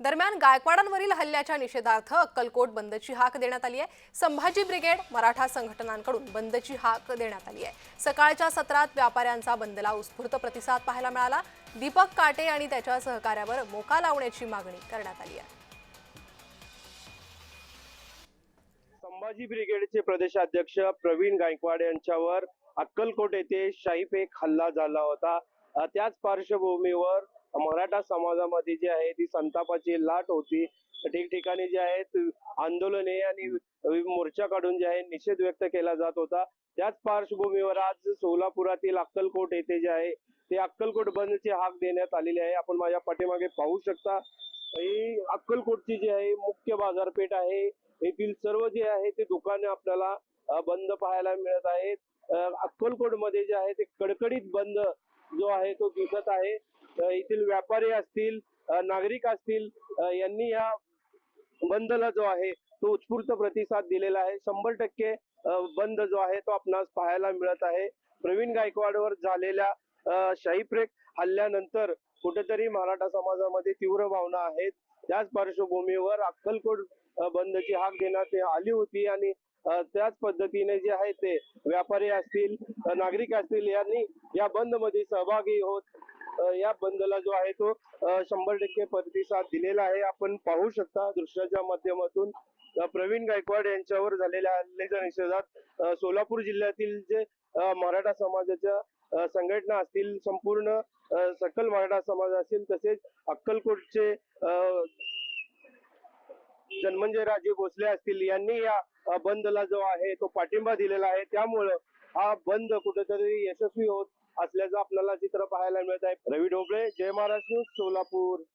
दरम्यान गायकवाडांवरील हल्ल्याच्या निषेधार्थ अक्कलकोट बंदची हाक देण्यात आली आहे. संभाजी ब्रिगेड मराठा संघटनांकडून बंदची हाक देण्यात आली आहे. सकाळच्या सत्रात व्यापाऱ्यांचा बंदला उत्स्फूर्त प्रतिसाद पाहायला मिळाला. दीपक काटे आणि त्याच्या सहकार्यावर मोका लावण्याची मागणी करण्यात आली आहे. संभाजी ब्रिगेडचे प्रदेशाध्यक्ष प्रवीण गायकवाड यांच्यावर अक्कलकोट येथे शाहीफेक हल्ला झाला होता. त्याच पार्श्वभूमीवर मराठा समाजामध्ये जी आहे ती संतापाची लाट होती. ठिकठिकाणी जे आहेत आंदोलने आणि मोर्चा काढून जे आहे निषेध व्यक्त केला जात होता. त्याच पार्श्वभूमीवर आज सोलापुरातील अक्कलकोट येथे जे आहे ते अक्कलकोट बंदची हाक देण्यात आलेली आहे. आपण माझ्या पाठीमागे पाहू शकता. ही अक्कलकोटची जी आहे मुख्य बाजारपेठ आहे. येथील सर्व जे आहे ते दुकाने आपल्याला बंद पाहायला मिळत आहेत. अक्कलकोटमध्ये जे आहे ते कडकडीत बंद जो आहे तो दिसत आहे. येथील व्यापारी असतील नागरिक असतील यांनी या बंदला जो आहे तो उत्स्फूर्त प्रतिसाद दिलेला आहे. शंभर टक्के बंद जो आहे तो आपणास पाहायला मिळत आहे. प्रवीण गायकवाडवर झालेल्या शाहीप्रेक हल्ल्यानंतर कुठेतरी मराठा समाजामध्ये तीव्र भावना आहेत. त्याच पार्श्वभूमीवर अक्कलकोट बंदची हाक देण्यात आली होती आणि त्याच पद्धतीने जे आहे ते व्यापारी असतील नागरिक असतील यांनी या बंदमध्ये सहभागी होत या बंदला जो आहे तो शंभर टक्के प्रतिसाद दिलेला आहे. आपण पाहू शकता दृश्याच्या माध्यमातून प्रवीण गायकवाड यांच्यावर झालेल्या हल्ल्याच्या निषेधात सोलापूर जिल्ह्यातील जे मराठा समाजाच्या संघटना असतील संपूर्ण सकल मराठा समाज असतील तसेच अक्कलकोटचे जन्मंजय राजे भोसले असतील यांनी या बंदला जो आहे तो पाठिंबा दिलेला आहे. त्यामुळं हा बंद कुठेतरी यशस्वी होत असल्याचं आपल्याला चित्र पाहायला मिळत आहे रवी ढोबळे जय महाराष्ट्र सोलापूर.